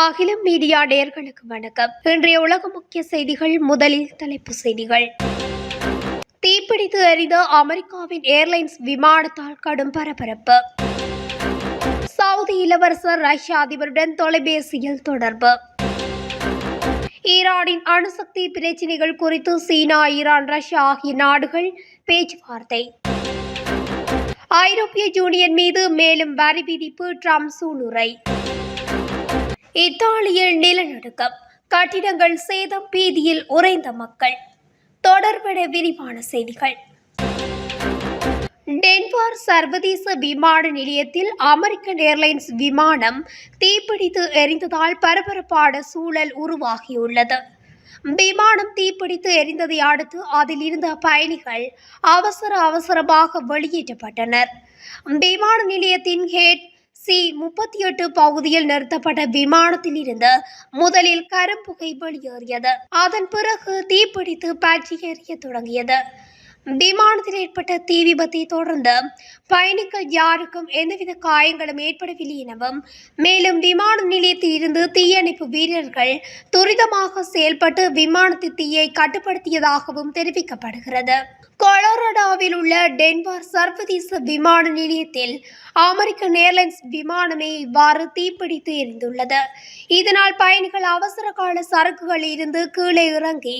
அகிலம் மீடியா நேர்களுக்கு வணக்கம். இன்றைய உலக முக்கிய செய்திகள் முதலில் தலைப்பு செய்திகள். தீப்பிடித்து எறிந்த அமெரிக்காவின் ஏர்லைன்ஸ் விமானத்தால் கடும் பரபரப்பு. சவுதி இளவரசர் ரஷ்ய அதிபருடன் தொலைபேசியில் தொடர்பு. ஈரானின் அணுசக்தி பிரச்சினைகள் குறித்து சீனா ஈரான் ரஷ்யா ஆகிய நாடுகள் பேச்சுவார்த்தை. ஐரோப்பிய யூனியன் மீது மேலும் வரி விதிப்பு ட்ரம்ப் சூளுரை. இத்தாலியில் நிலநடுக்கம் கட்டிடங்கள் சேதம் பீதியில் உறைந்த மக்கள். தொடர்பட விரிவான செய்திகள். டென்மார்க் சர்வதேச விமான நிலையத்தில் அமெரிக்கன் ஏர்லைன்ஸ் விமானம் தீப்பிடித்து எரிந்ததால் பரபரப்பான சூழல் உருவாகியுள்ளது. விமானம் தீப்பிடித்து எரிந்ததை அடுத்து அதில் இருந்த பயணிகள் அவசர அவசரமாக வெளியேற்றப்பட்டனர். விமான நிலையத்தின் ஹேட் சி முப்பத்தி எட்டு பகுதியில் நிறுத்தப்பட்ட விமானத்தில் இருந்து முதலில் கரும்புகை வெளியேறியது. அதன் பிறகு தீப்பிடித்து பற்றி எறிய தொடங்கியது. விமானத்தில் ஏற்பட்ட தீ விபத்தை தொடர்ந்து பயணிகள் யாருக்கும் எந்தவித காயங்களும் ஏற்படவில்லை எனவும் மேலும் விமான நிலையத்தில் இருந்து தீயணைப்பு வீரர்கள் துரிதமாக செயல்பட்டு விமானத்தின் தீயை கட்டுப்படுத்தியதாகவும் தெரிவிக்கப்படுகிறது. கொலோரடாவில் உள்ள டென்வர் சர்வதேச விமான நிலையத்தில் அமெரிக்கன் ஏர்லைன்ஸ் விமானமே இவ்வாறு தீப்பிடித்து எரிந்துள்ளது. இதனால் பயணிகள் அவசர கால சரக்குகளில் இருந்து கீழே இறங்கி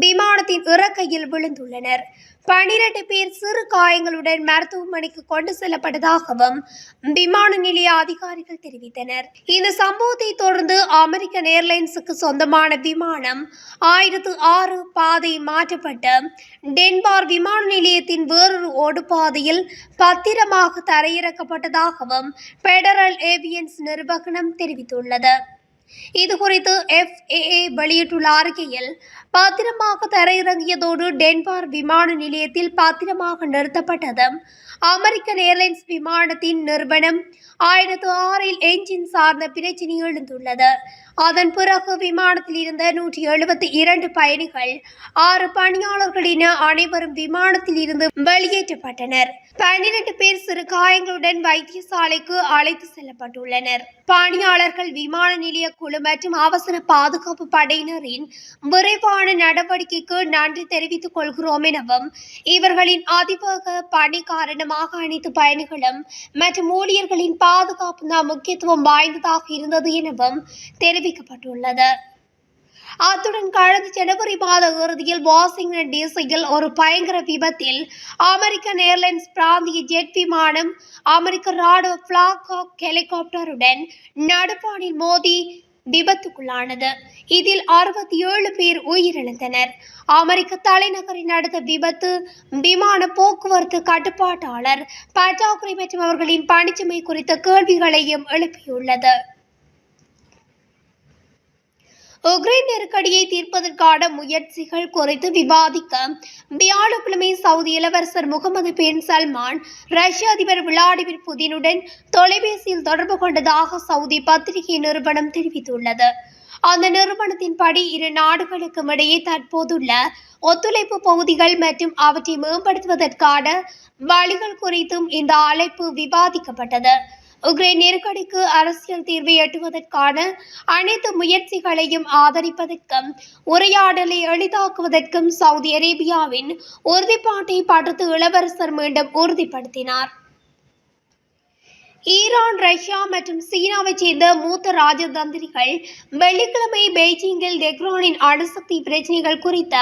விமானத்தின் இறக்கையில் விழுந்துள்ளனர். பனிரெண்டு பேர் சிறு காயங்களுடன் மருத்துவமனைக்கு கொண்டு செல்லப்பட்டதாகவும் விமான நிலைய அதிகாரிகள் தெரிவித்தனர். இந்த சம்பவத்தை தொடர்ந்து அமெரிக்கன் ஏர்லைன்ஸுக்கு சொந்தமான விமானம் ஆயிரத்து ஆறு பாதை மாற்றப்பட்டு டென்பார் விமான நிலையத்தின் வேறொரு ஓடுபாதையில் பத்திரமாக தரையிறக்கப்பட்டதாகவும் பெடரல் ஏவியன்ஸ் நிர்வாகம் தெரிவித்துள்ளது. இதுகுறித்து எஃப்ஏஏ வெளியிட்டுள்ள அறிக்கையில் பத்திரமாக தரையிறங்கியதோடு டென்பார் விமான நிலையத்தில் பத்திரமாக நிறுத்தப்பட்டதும் அமெரிக்கன் ஏர்லைன்ஸ் விமானத்தின் நிறுவனம் ஆயிரத்து ஆறில் என்ஜின் சார்ந்த பிரச்சினை எழுந்துள்ளது. அதன் பிறகு விமானத்தில் இருந்த நூற்றி எழுபத்தி இரண்டு பயணிகள் ஆறு பணியாளர்கள் என அனைவரும் விமானத்தில் இருந்து வெளியேற்றப்பட்டனர். பன்னிரண்டு பேர் சிறு காயங்களுடன் வைத்தியசாலைக்கு அழைத்து செல்லப்பட்டுள்ளனர். பணியாளர்கள் விமான நிலைய குழு மற்றும் அவசர பாதுகாப்பு படையினரின் விரைவான நடவடிக்கைக்கு நன்றி தெரிவித்துக் கொள்கிறோம் எனவும் இவர்களின் அதிவேக பணி காரணமாக அனைத்து பயணிகளும் மற்றும் ஊழியர்களின் பாதுகாப்பு தான் முக்கியத்துவம் வாய்ந்ததாக இருந்தது எனவும் தெரிவிக்கப்பட்டுள்ளது அத்துடன் கடந்த ஜனவரி மாத இறுதியில் வாஷிங்டன் டிசியில் ஒரு பயங்கர விபத்தில் அமெரிக்கன் ஏர்லைன்ஸ் பிராந்திய ஜெட் விமானம் அமெரிக்க ராணுவ பிளாக் ஹெலிகாப்டருடன் நடுப்பானில் மோதி விபத்துக்குள்ளானது. இதில் அறுபத்தி ஏழு பேர் உயிரிழந்தனர். அமெரிக்க தலைநகரின் அடுத்த விபத்து விமான போக்குவரத்து கட்டுப்பாட்டாளர் பற்றாக்குறை மற்றும் அவர்களின் பணிச்சுமை குறித்த கேள்விகளையும் எழுப்பியுள்ளது. உக்ரைன் நெருக்கடியை தீர்ப்பதற்கான முயற்சிகள் குறித்து விவாதிக்க வியாழக்கிழமை சவுதி இளவரசர் முகமது பின் சல்மான் ரஷ்ய அதிபர் விளாடிமிர் புதினுடன் தொலைபேசியில் தொடர்பு கொண்டதாக சவுதி பத்திரிகை நிறுவனம் தெரிவித்துள்ளது. அந்த நிறுவனத்தின்படி இரு நாடுகளுக்கும் இடையே தற்போதுள்ள ஒத்துழைப்பு பகுதிகள் மற்றும் அவற்றை மேம்படுத்துவதற்கான வழிகள் குறித்தும் இந்த அழைப்பு விவாதிக்கப்பட்டது. உக்ரைன் நெருக்கடிக்கு அரசியல் தீர்வை எட்டுவதற்கான அனைத்து முயற்சிகளையும் ஆதரிப்பதற்கும் உரையாடலை எளிதாக்குவதற்கும் சவுதி அரேபியாவின் உறுதிப்பாட்டை படுத்து இளவரசர் மீண்டும் உறுதிப்படுத்தினார். ஈரான் ரஷ்யா மற்றும் சீனாவைச் சேர்ந்த மூத்த ராஜதந்திரிகள் வெள்ளிக்கிழமை பெய்ஜிங்கில் டெக்ரானின் அணுசக்தி பிரச்சினைகள் குறித்த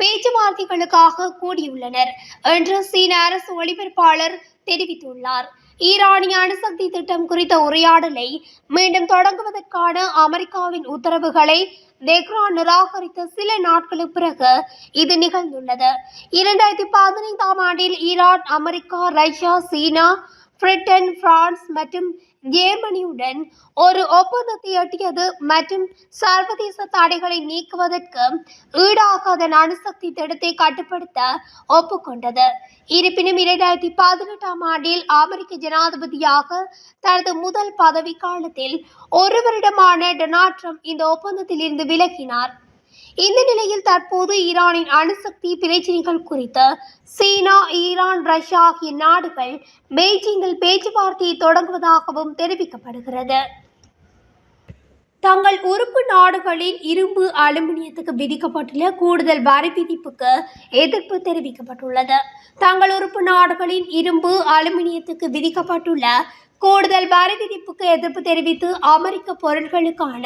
பேச்சுவார்த்தைகளுக்காக கூடியுள்ளனர் என்று சீன அரசு ஒளிபரப்பாளர் தெரிவித்துள்ளார். ஈரானிய அணுசக்தி திட்டம் குறித்த உரையாடலை மீண்டும் தொடங்குவதற்கான அமெரிக்காவின் உத்தரவுகளை தெஹ்ரான் நிராகரித்த சில நாட்களுக்கு பிறகு இது நிகழ்ந்துள்ளது. இரண்டாயிரத்தி பதினைந்தாம் ஆண்டில் Iran America Russia China Britain France மற்றும் ஜெர்மனியுடன் ஒரு ஒப்பந்தத்தை எட்டியது மற்றும் சர்வதேச தடைகளை நீக்குவதற்கு ஈடாகாத அணுசக்தி திட்டத்தை கட்டுப்படுத்த ஒப்புக்கொண்டது. இருப்பினும் இரண்டாயிரத்தி பதினெட்டாம் ஆண்டில் அமெரிக்க ஜனாதிபதியாக தனது முதல் பதவி காலத்தில் ஒரு வருடமான டொனால்ட் ட்ரம்ப் இந்த ஒப்பந்தத்தில் இருந்து விலகினார். இந்த நிலையில் தற்போது ஈரானின் அணுசக்தி பிரச்சினைகள் குறித்து சீனா ஈரான் ரஷ்யா ஆகிய நாடுகள் பெய்ஜிங்கில் பேச்சுவார்த்தையை தொடங்குவதாகவும் தெரிவிக்கப்படுகிறது. தங்கள் உறுப்பு நாடுகளின் இரும்பு அலுமினியத்துக்கு விதிக்கப்பட்டுள்ள கூடுதல் வரி விதிப்புக்கு எதிர்ப்பு தெரிவிக்கப்பட்டுள்ளது. தங்கள் உறுப்பு நாடுகளின் இரும்பு அலுமினியத்துக்கு விதிக்கப்பட்டுள்ள கூடுதல் வரி விதிப்புக்கு எதிர்ப்பு தெரிவித்து அமெரிக்க பொருட்களுக்கான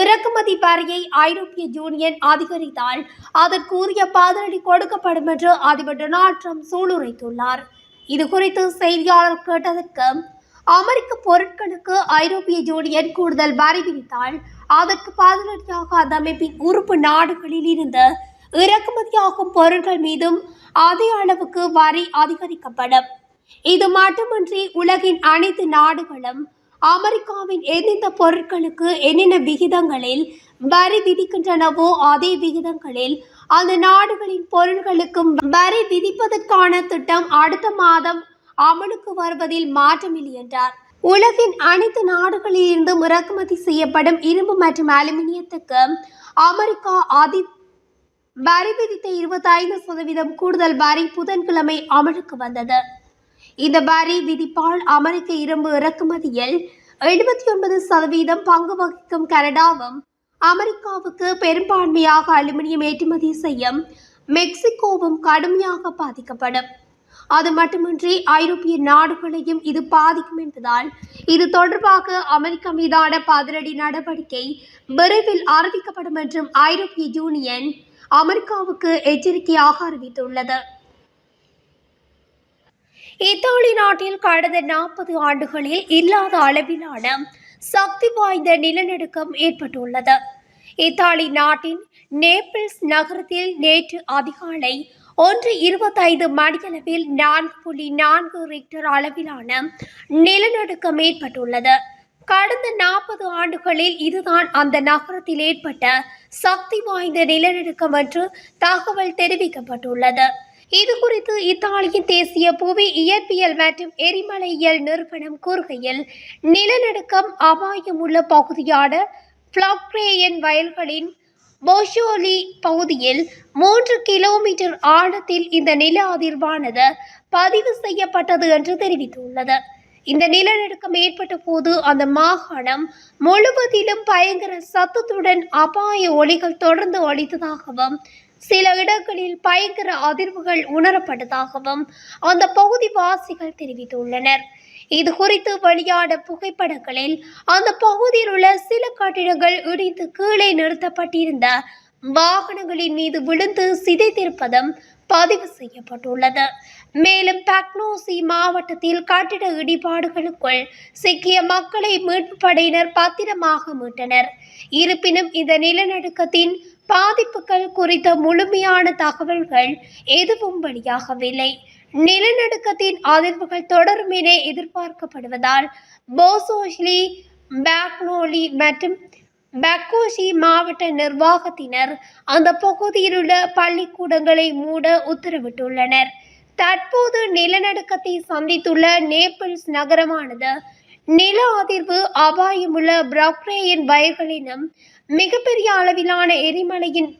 இறக்குமதி வரியை ஐரோப்பிய யூனியன் அதிகரித்தால் அதற்குரிய பதிலடி கொடுக்கப்படும் என்று அதிபர் டொனால்ட் ட்ரம்ப் சூளுரைத்துள்ளார். இது குறித்து செய்தியாளர் கேட்டதற்கு அமெரிக்க பொருட்களுக்கு ஐரோப்பிய யூனியன் கூடுதல் வரி விதித்தால் அதற்கு பதிலடியாக அந்த அமைப்பின் உறுப்பு நாடுகளில் இருந்து இறக்குமதியாகும் பொருட்கள் மீதும் அதே அளவுக்கு வரி அதிகரிக்கப்படும். இது மட்டுமின்றி உலகின் அனைத்து நாடுகளும் அமெரிக்காவின் எந்தெந்த பொருட்களுக்கு என்னென்ன விகிதங்களில் வரி விதிக்கின்றனவோ அதே விகிதங்களில் அந்த நாடுகளின் பொருட்களுக்கும் வரி விதிப்பதற்கான திட்டம் அடுத்த மாதம் அமலுக்கு வருவதில் மாற்றமில்லை என்றார். உலகின் அனைத்து நாடுகளிலிருந்தும் இறக்குமதி செய்யப்படும் இரும்பு மற்றும் அலுமினியத்துக்கு அமெரிக்கா அதி வரி விதித்த இருபத்தைந்து சதவீதம் கூடுதல் வரி புதன்கிழமை அமலுக்கு வந்தது. இந்த வரி விதிப்பால் அமெரிக்க இரும்பு இறக்குமதியில் எழுபத்தி ஒன்பது சதவீதம் பங்கு வகிக்கும் கனடாவும் அமெரிக்காவுக்கு பெரும்பான்மையாக அலுமினியம் ஏற்றுமதி செய்யும் மெக்சிகோவும் கடுமையாக பாதிக்கப்படும். அது மட்டுமின்றி ஐரோப்பிய நாடுகளையும் இது பாதிக்கும் என்பதால் இது தொடர்பாக அமெரிக்கா மீதான பதிலடி நடவடிக்கை விரைவில் அறிவிக்கப்படும் என்றும் ஐரோப்பிய யூனியன் அமெரிக்காவுக்கு எச்சரிக்கையாக அறிவித்துள்ளது. இத்தாலி நாட்டில் கடந்த நாற்பது ஆண்டுகளில் இல்லாத அளவிலான சக்தி வாய்ந்த நிலநடுக்கம் ஏற்பட்டுள்ளது. இத்தாலி நாட்டின் நேபிள்ஸ் நகரத்தில் நேற்று அதிகாலை ஒன்று இருபத்தைந்து மணியளவில் நான்கு புள்ளி நான்கு ரிக்டர் அளவிலான நிலநடுக்கம் ஏற்பட்டுள்ளது. கடந்த நாற்பது ஆண்டுகளில் இதுதான் அந்த நகரத்தில் ஏற்பட்ட சக்தி வாய்ந்த நிலநடுக்கம் என்று தகவல் தெரிவிக்கப்பட்டுள்ளது. இது குறித்து இத்தாலியின் தேசிய புவி இயற்பியல் மற்றும் எரிமலையியல் நிறுவனம் கூறுகையில் நிலநடுக்கம் அபாயம் உள்ள பகுதியான பிளாக்ரேயன் வயல்களின் போஷோலி பகுதியில் மூன்று கிலோமீட்டர் ஆழத்தில் இந்த நில அதிர்வானது பதிவு செய்யப்பட்டது என்று தெரிவித்துள்ளது. இந்த நிலநடுக்கம் ஏற்பட்ட போது அந்த மாகாணம் முழுவதிலும் பயங்கர சத்தத்துடன் அபாய ஒளிகள் தொடர்ந்து ஒழித்ததாகவும் சில இடங்களில் பயங்கர அதிர்வுகள் உணரப்பட்டதாகவும் அந்த பகுதி வாசிகள் தெரிவித்துள்ளனர். இது குறித்து வெளியான புகைப்படங்களில் அந்த பகுதியில் உள்ள சில கட்டிடங்கள் இடிந்து கீழே நிறுத்தப்பட்டிருந்த வாகனங்களின் மீது விழுந்து சிதைத்திருப்பதும் பதிவு செய்யப்பட்டுள்ளது. மேலும் பக்னோசி மாவட்டத்தில் கட்டிட இடிபாடுகளுக்குள் சிக்கிய மக்களை மீட்பு படையினர் பத்திரமாக மீட்டனர். இருப்பினும் இந்த நிலநடுக்கத்தின் பாதிப்புகள் குறித்த முழுமையான தகவல்கள் எதுவும் வெளியாகவில்லை. நிலநடுக்கத்தின் அதிர்வுகள் தொடரும் என எதிர்பார்க்கப்படுவதால் போசோஷ்லி பேக்னோலி மற்றும் பக்கோஷி மாவட்ட நிர்வாகத்தினர் அந்த பகுதியில் உள்ள பள்ளிக்கூடங்களை மூட உத்தரவிட்டுள்ளனர். தற்போது நிலநடுக்கத்தை சந்தித்துள்ள நேபிள்ஸ் நகரமானது நில அதிர்வு அபாயமுள்ள பிரக்ரேயன் வயர்களினம் மிகப்பெரிய அளவிலான எரிமலையின்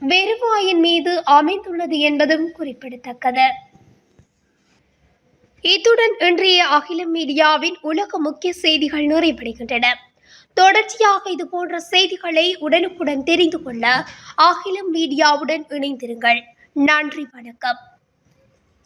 வெறுவாயின் மீது அமைந்துள்ளது என்பதும் குறிப்பிடத்தக்கது. இத்துடன் இன்றைய அகிலம் மீடியாவின் உலக முக்கிய செய்திகள் நிறைவடைகின்றன. தொடர்ச்சியாக இது போன்ற செய்திகளை உடனுக்குடன் தெரிந்து கொள்ள அகிலம் மீடியாவுடன் இணைந்திருங்கள். நன்றி வணக்கம்.